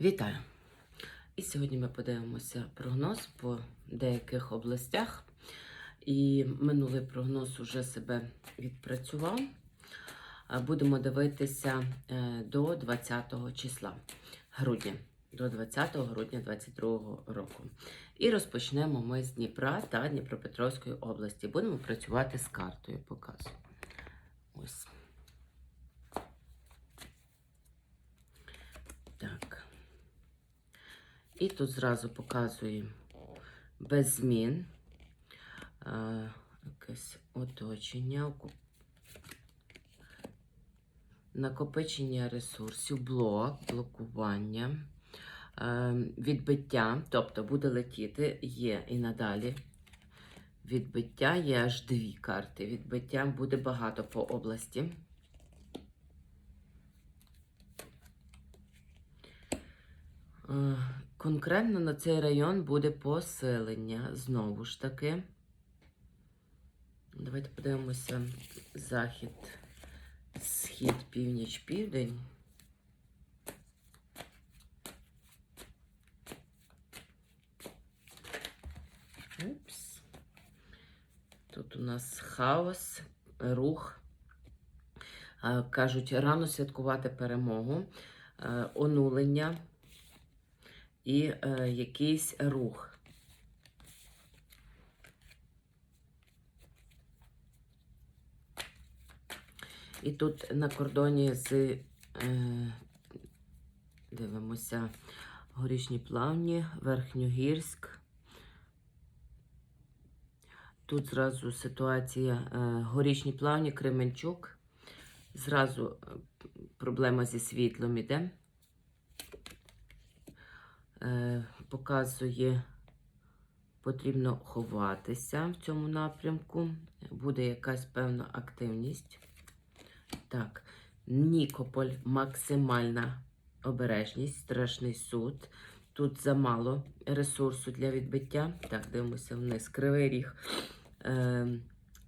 Вітаю! І сьогодні ми подивимося прогноз по деяких областях. І минулий прогноз уже себе відпрацював. Будемо дивитися е, до 20 числа грудня, до 20 грудня 2022 року. І розпочнемо ми з Дніпра та Дніпропетровської області. Будемо працювати з картою. Показую. Ось. Так. І тут зразу показує без змін. А, якесь оточення, накопичення ресурсів, блок, блокування, е, відбиття, тобто буде летіти, є і надалі. Відбиття є аж дві карти. Відбиття буде багато по області. Конкретно на цей район буде посилення. Знову ж таки. Давайте подивимося захід, схід, північ, південь. Упс. Тут у нас хаос, рух. Е, Кажуть, рано святкувати перемогу, е, онулення і е, якийсь рух. І тут на кордоні з е, дивимося горішні плавні, Верхньогірськ. Тут зразу ситуація е, горішні плавні, Кременчук. Зразу е, проблема зі світлом іде. Е, показує, потрібно ховатися в цьому напрямку. Буде якась певна активність. Так, Нікополь, максимальна обережність, страшний суд. Тут замало ресурсу для відбиття. Так, дивимося вниз. Кривий ріг. Е,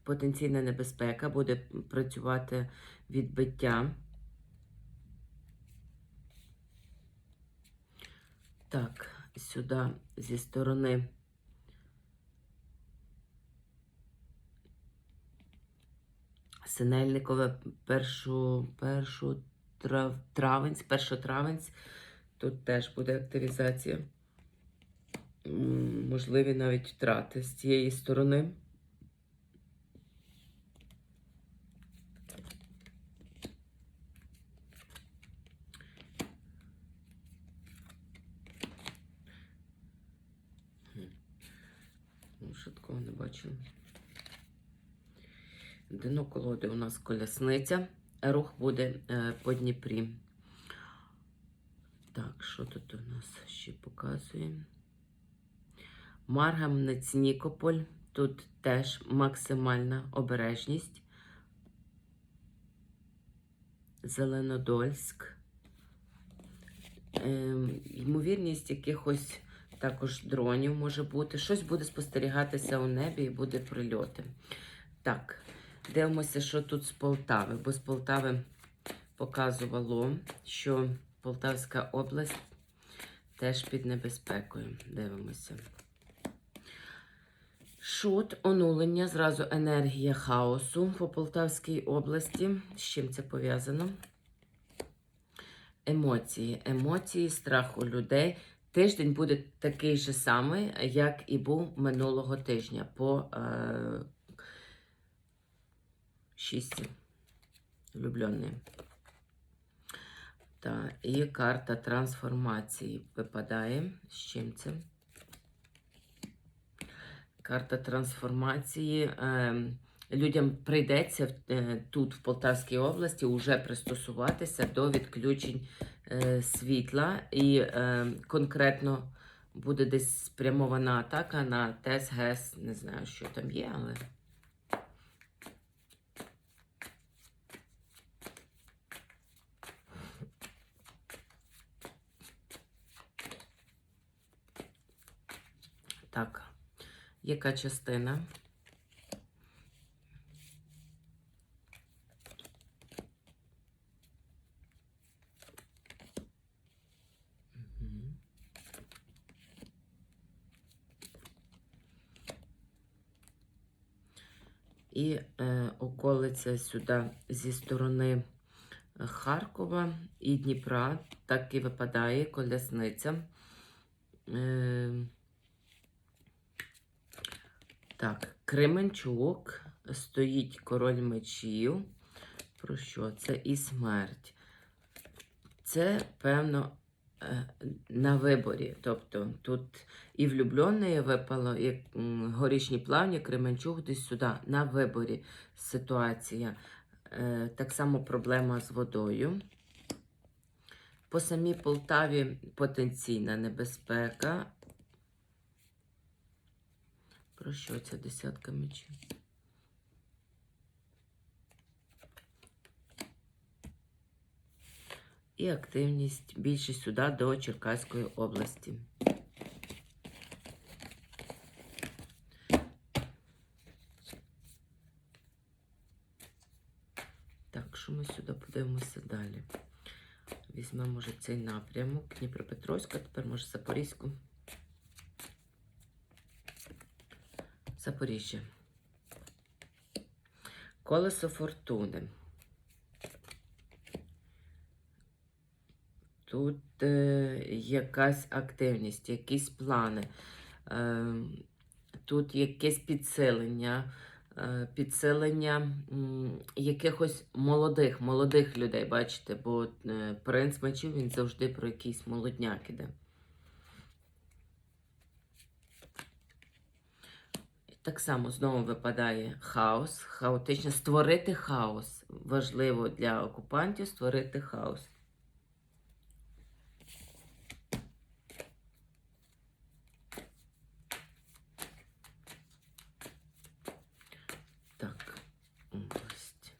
потенційна небезпека, буде працювати відбиття. Так, сюди зі сторони Синельникове першу, першу трав, травенць, першотравенць. Тут теж буде активізація. Можливі навіть втрати з цієї сторони. Що такого не бачила. Дно колоди у нас колясниця. Рух буде е, по Дніпрі. Так, що тут у нас ще показує? Маргамнець Нікополь. Тут теж максимальна обережність. Зеленодольськ. Ем, ймовірність якихось також дронів може бути. Щось буде спостерігатися у небі і буде прильоти. Так, дивимося, що тут з Полтави, бо з Полтави показувало, що Полтавська область теж під небезпекою. Дивимося. Шут, онулення, зразу енергія хаосу по Полтавській області. З чим це пов'язано? Емоції. Емоції, страх у людей. Тиждень буде такий же самий, як і був минулого тижня по е, шісті. Влюблений. Так, і карта трансформації випадає. З чим це? Карта трансформації. Е, людям прийдеться е, тут, в Полтавській області, вже пристосуватися до відключень е, світла. І е, конкретно буде десь спрямована атака на ТЕС, ГЕС. Не знаю, що там є, але. Так, яка частина? І е, околиця сюди зі сторони Харкова і Дніпра. Так і випадає колясниця. Е, так, Кременчук, стоїть король мечів. Про що це? І смерть. Це, певно, е, на виборі. Тобто тут і влюбленої випало, і горішні плавні, Кременчук десь сюди. На виборі ситуація. Е, Так само проблема з водою. По самій Полтаві потенційна небезпека. Про що ця десятка мечів? І активність більше сюди до Черкаської області. Так, що ми сюди подивимося далі? Візьмемо, може, цей напрямок. Дніпропетровська, тепер може Запорізьку. Запоріжжя. Колесо фортуни. Тут е, якась активність, якісь плани. Е, тут якесь підсилення, е, підсилення м, якихось молодих, молодих людей, бачите, бо е, принц мечів він завжди про якийсь молодняк іде. Так само знову випадає хаос, хаотично. Створити хаос. Важливо для окупантів створити хаос. Так, область.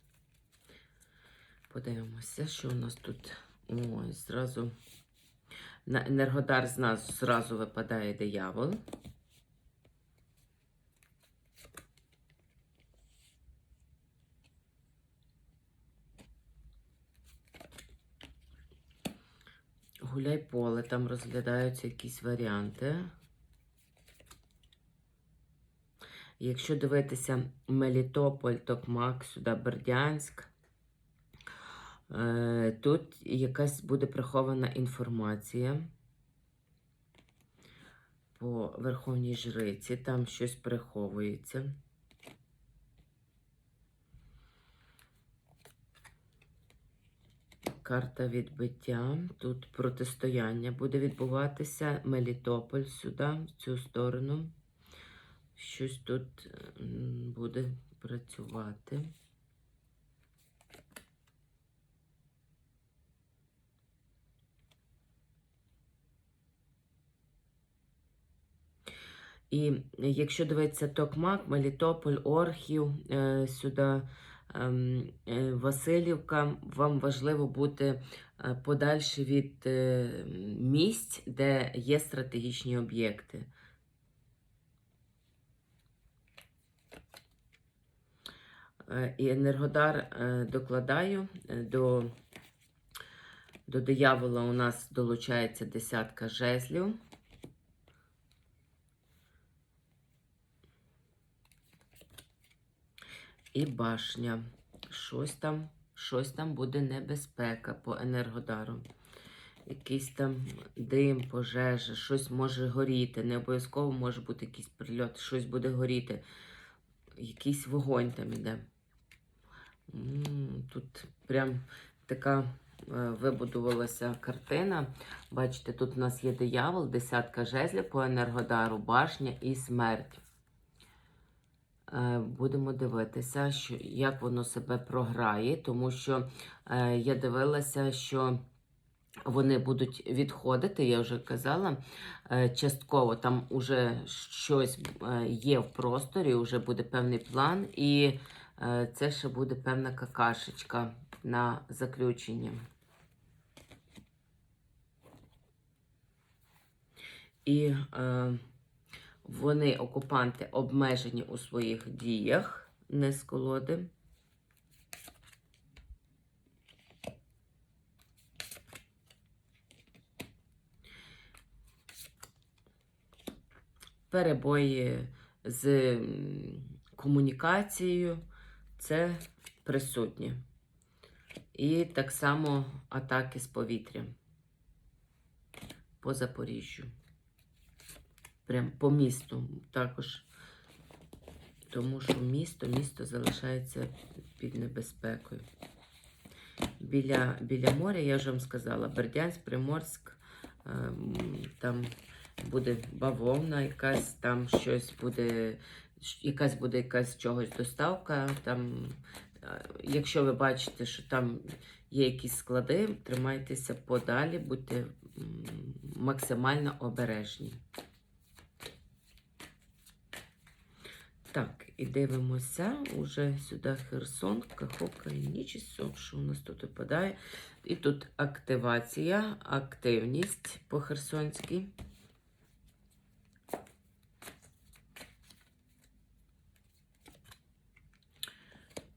Подивимося, що у нас тут. Ой, зразу. На Енергодар з нас зразу випадає диявол. Гуляй поле, там розглядаються якісь варіанти. Якщо дивитися Мелітополь, Токмак, сюди Бердянськ, тут якась буде прихована інформація по Верховній Жриці, там щось приховується. Карта відбиття. Тут протистояння буде відбуватися. Мелітополь сюди, в цю сторону. Щось тут буде працювати. І якщо дивитися Токмак, Мелітополь, Орхів, е, сюди ем, е, Васильівка, вам важливо бути е, подальше від місць, де є стратегічні об'єкти. І Енергодар докладаю до, до диявола у нас долучається десятка жезлів. І башня. Щось там, щось там буде небезпека по енергодару. Якийсь там дим, пожежа, щось може горіти. Не обов'язково може бути якийсь прильот, щось буде горіти. Якийсь вогонь там іде. Тут прям така е, вибудувалася картина. Бачите, тут у нас є диявол, десятка жезлів по енергодару, башня і смерть. Е, Будемо дивитися, що, як воно себе програє, тому що е, я дивилася, що вони будуть відходити, я вже казала, е, частково там уже щось е, є в просторі, вже буде певний план, і е, це ще буде певна какашечка на заключення. І е, вони, окупанти, обмежені у своїх діях, не з колоди. Перебої з комунікацією це присутнє. І так само атаки з повітря по Запоріжжю. Прям по місту також. Тому що місто, місто залишається під небезпекою. Біля, біля моря, я вже вам сказала, Бердянськ, Приморськ, ем, там буде бавовна, якась там щось буде, якась буде якась чогось доставка. Там, е, якщо ви бачите, що там є якісь склади, тримайтеся подалі, будьте максимально обережні. Так, і дивимося уже сюди Херсон, Каховка і Нічіс, що у нас тут випадає. І тут активація, активність по Херсонській.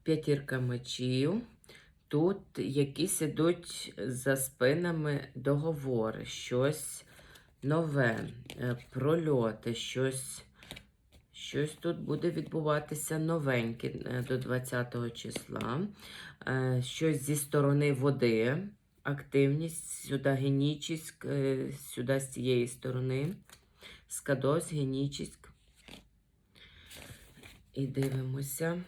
П'ятірка мечів. Тут якісь ідуть за спинами договори, щось нове, е, прольоти, щось. Щось тут буде відбуватися новеньке е, до 20 числа. Е, Щось зі сторони води, активність, сюди Генічіськ, е, сюди з цієї сторони. Скадос, Генічіськ. І дивимося.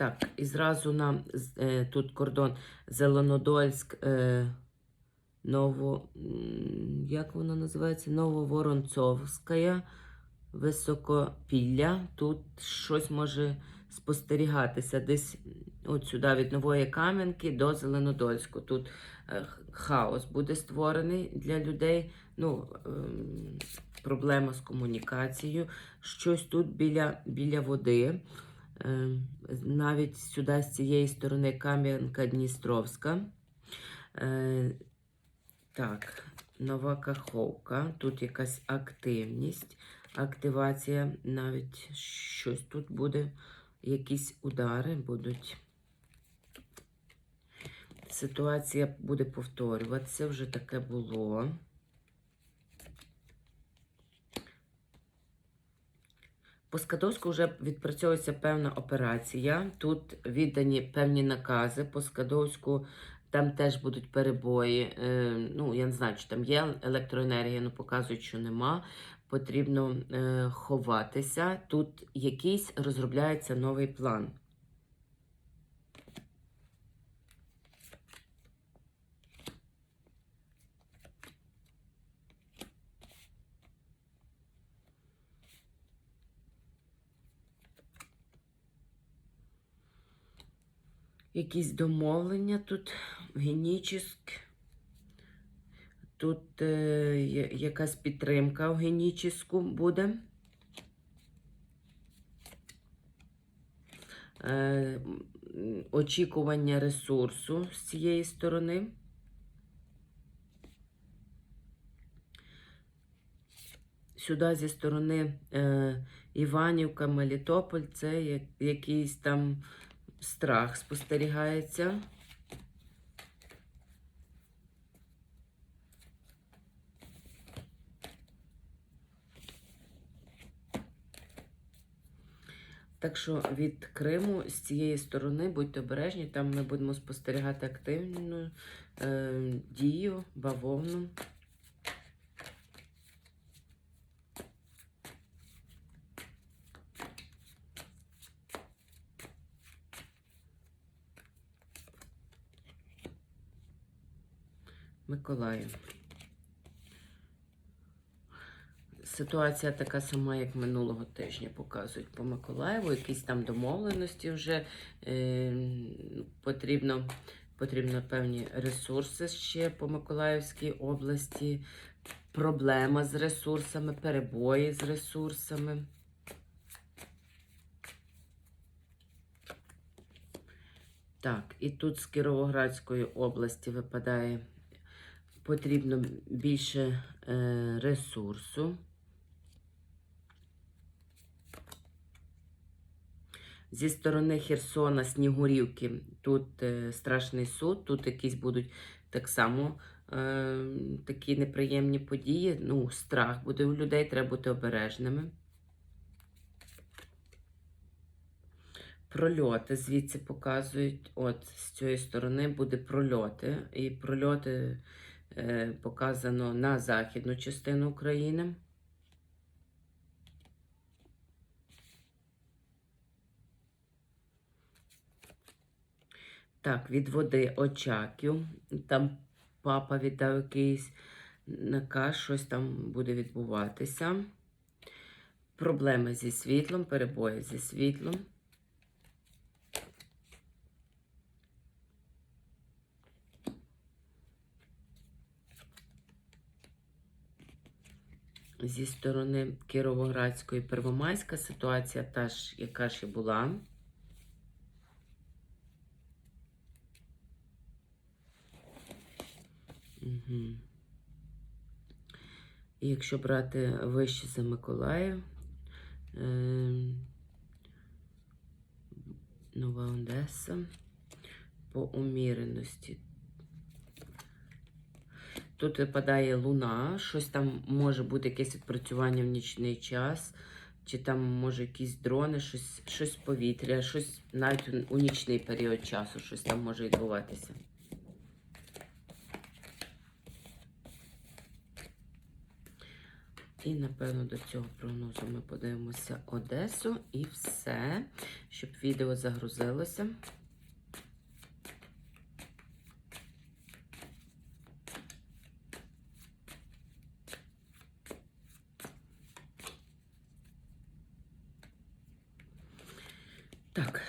Так, і зразу нам е, тут кордон Зеленодольськ, е, Ново, як воно називається? Нововоронцовська, Високопілля. Тут щось може спостерігатися десь от сюди від Нової Кам'янки до Зеленодольську. Тут е, хаос буде створений для людей. Ну, ем, проблема з комунікацією. Щось тут біля, біля води. Ем, навіть сюди з цієї сторони Кам'янка Дністровська. Е, так, Нова Каховка. Тут якась активність, активація, навіть щось тут буде, якісь удари будуть. Ситуація буде повторюватися, вже таке було. По Скадовську вже відпрацьовується певна операція. Тут віддані певні накази. По Скадовську там теж будуть перебої. Е, ну, я не знаю, чи там є електроенергія, але показують, що нема. Потрібно е, ховатися. Тут якийсь розробляється новий план. Якісь домовлення тут, генічіськ. Тут е, якась підтримка в генічіську буде. Е, очікування ресурсу з цієї сторони. Сюди зі сторони е, Іванівка, Мелітополь, це якийсь там страх спостерігається. Так що від Криму з цієї сторони будьте обережні, там ми будемо спостерігати активну е, дію, бавовну. Миколаїв. Ситуація така сама, як минулого тижня показують по Миколаєву. Якісь там домовленості вже е, потрібно, потрібно певні ресурси ще по Миколаївській області. Проблема з ресурсами, перебої з ресурсами. Так, і тут з Кіровоградської області випадає потрібно більше е, ресурсу. Зі сторони Херсона, Снігурівки, тут е, страшний суд, тут якісь будуть так само е, такі неприємні події. Ну, страх буде у людей, треба бути обережними. Прольоти звідси показують. От з цієї сторони буде прольоти. І прольоти показано на західну частину України. Так, від води Очаків. Там папа віддав якийсь наказ, щось там буде відбуватися. Проблеми зі світлом, перебої зі світлом. Зі сторони Кіровоградської Первомайська ситуація та ж, яка ж і була. Угу. І якщо брати вище за Миколаїв, е, Нова Одеса по уміреності. Тут випадає луна, щось там може бути якесь відпрацювання в нічний час, чи там може якісь дрони, щось, щось повітря, щось навіть у, нічний період часу, щось там може відбуватися. І, напевно, до цього прогнозу ми подивимося Одесу і все, щоб відео загрузилося. Так,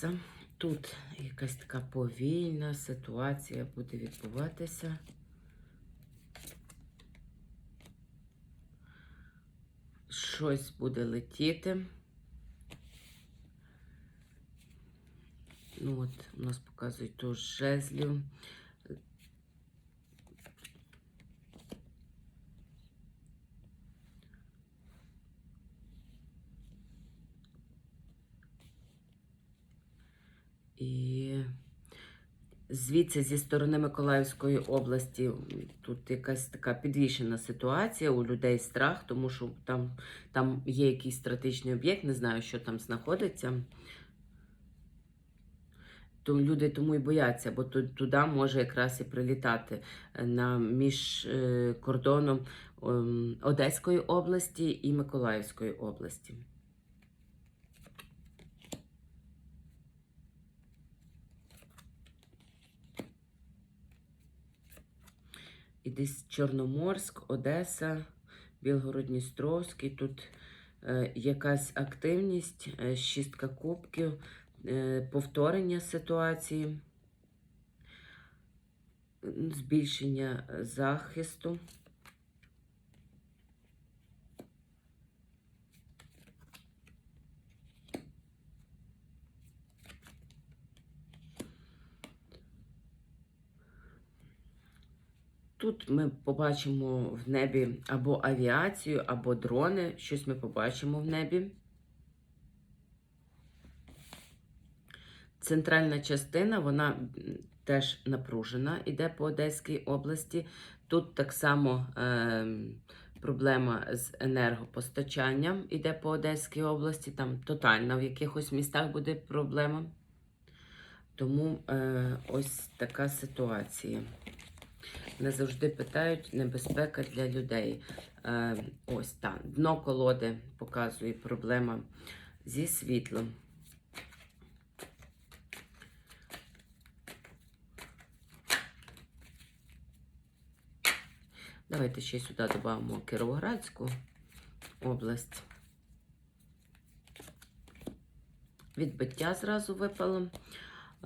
Одеса. Тут якась така повільна ситуація буде відбуватися. Щось буде летіти. Ну от, у нас показують теж жезлів. І звідси зі сторони Миколаївської області тут якась така підвішена ситуація, у людей страх, тому що там, там є якийсь стратегічний об'єкт, не знаю, що там знаходиться. То люди тому і бояться, бо туди може якраз і прилітати е, на між е, кордоном ем, Одеської області і Миколаївської області. І десь Чорноморськ, Одеса, Білгород-Дністровський. Тут е, якась активність, е, шістка кубків, е, повторення ситуації, збільшення захисту. Тут ми побачимо в небі або авіацію, або дрони. Щось ми побачимо в небі. Центральна частина, вона теж напружена, іде по Одеській області. Тут так само е, проблема з енергопостачанням іде по Одеській області. Там тотальна в якихось містах буде проблема. Тому е, ось така ситуація. Не завжди питають небезпека для людей. Е, ось так. Дно колоди показує проблема зі світлом. Давайте ще сюди додамо Кіровоградську область. Відбиття зразу випало.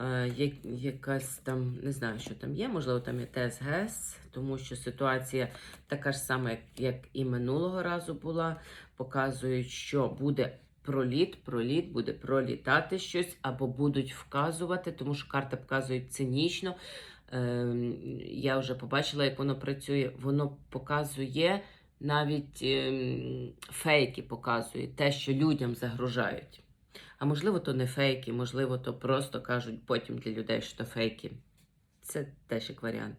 Е, якась там, не знаю, що там є, можливо, там є ТСГС, тому що ситуація така ж сама, як, і минулого разу була. Показують, що буде проліт, проліт, буде пролітати щось, або будуть вказувати, тому що карта показує цинічно. Е, я вже побачила, як воно працює. Воно показує навіть ем, фейки, показує те, що людям загрожають. А можливо, то не фейки, можливо, то просто кажуть потім для людей, що фейки. Це теж як варіант.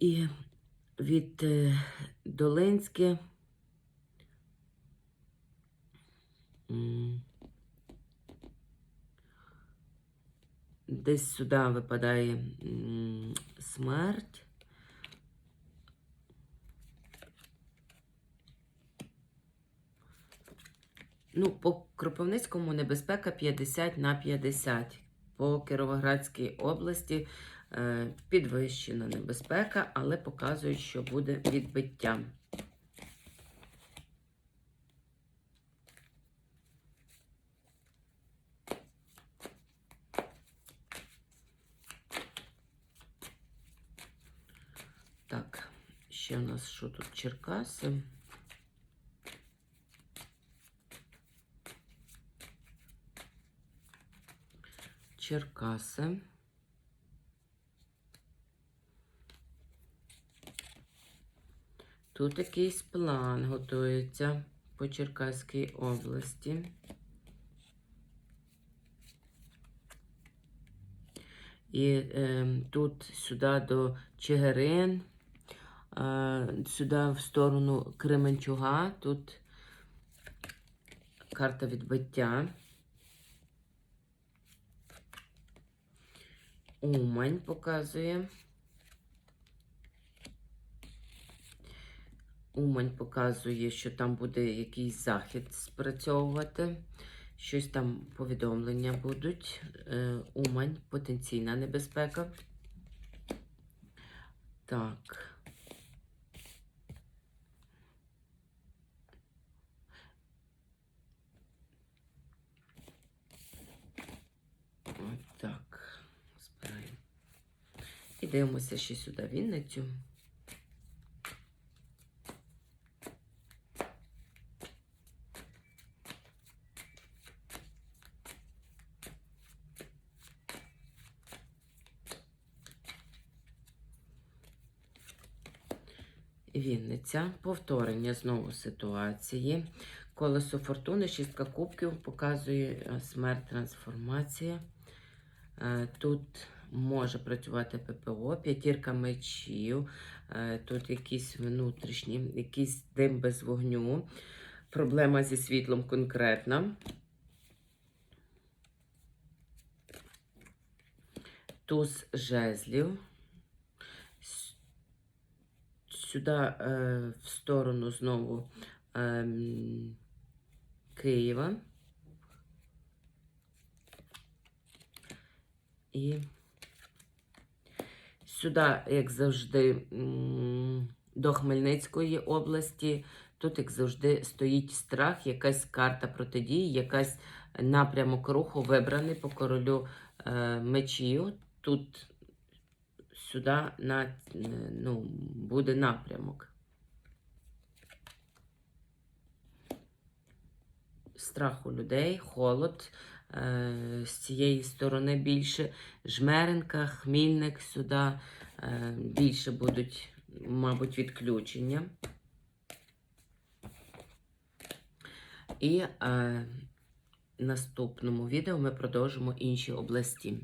І від е, Долинське. Десь сюди випадає смерть. Ну, по Кропивницькому небезпека 50 на 50. По Кіровоградській області е, підвищена небезпека, але показують, що буде відбиття. Так, ще у нас що тут Черкаси? Черкаси. Тут якийсь план готується по Черкаській області. І е, тут сюди до Чигирин, е, сюди в сторону Кременчуга, тут карта відбиття. Умань показує. Умань показує, що там буде якийсь захід спрацьовувати. Щось там повідомлення будуть. Е, Умань, потенційна небезпека. Так. Ось так. Збираємо. І дивимося ще сюди Вінницю. Вінниця. Повторення знову ситуації. Колесо фортуни, шістка кубків показує е, смерть, трансформація. Е, Тут може працювати ППО, п'ятірка мечів, е, тут якісь внутрішні, якийсь дим без вогню, проблема зі світлом конкретна. Туз жезлів. Сюди е, в сторону знову ем, Києва. І сюди, як завжди, до Хмельницької області. Тут, як завжди, стоїть страх, якась карта протидії, якась напрямок руху вибраний по королю е, мечів. Тут сюди на, ну, буде напрямок. Страх у людей, холод. Е, з цієї сторони більше. Жмеренка, Хмільник сюди е, більше будуть, мабуть, відключення. І е, в наступному відео ми продовжимо інші області.